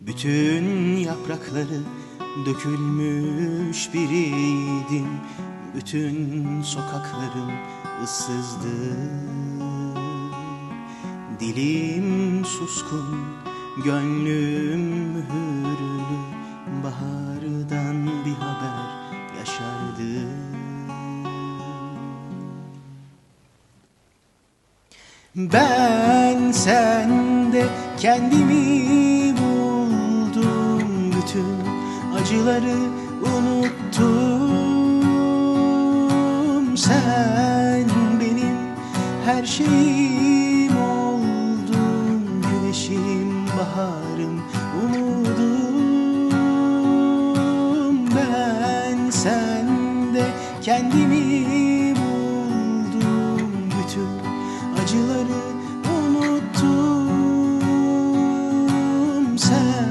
Bütün yaprakları dökülmüş biriydim. Bütün sokaklarım ıssızdı. Dilim suskun, gönlüm hürlü Bahardan bir haber yaşardı. Ben sende kendimi acıları unuttum. Sen benim her şeyim oldun. Güneşim, baharım, umudum. Ben sende kendimi buldum. Bütün acıları unuttum. Sen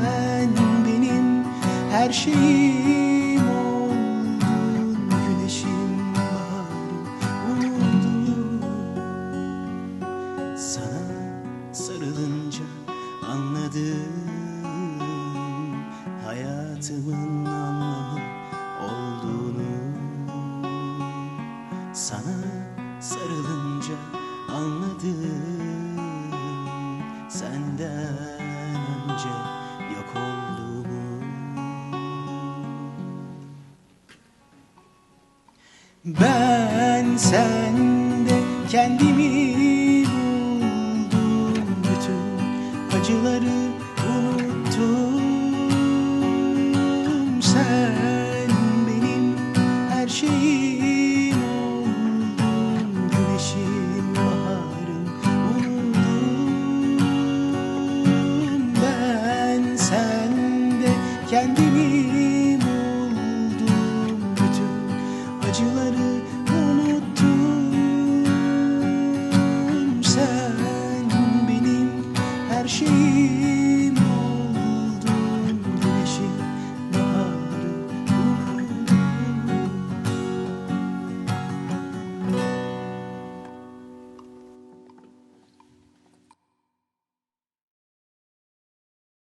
her şeyim oldun Güneşim, baharım, umudum. Sana sarılınca anladım Hayatımın anlamı olduğunu. Sana sarılınca anladım Senden önce Ben sende kendimi buldum. Bütün acıları unuttum. Sen benim her şeyim oldun. Güneşim, baharım, umudum Ben sende kendimi unuttum Sen benim her şeyim